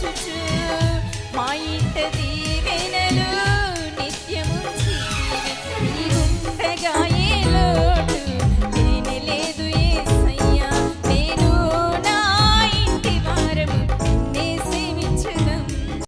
சுற்று. மாயிட்ட தீவெனலும்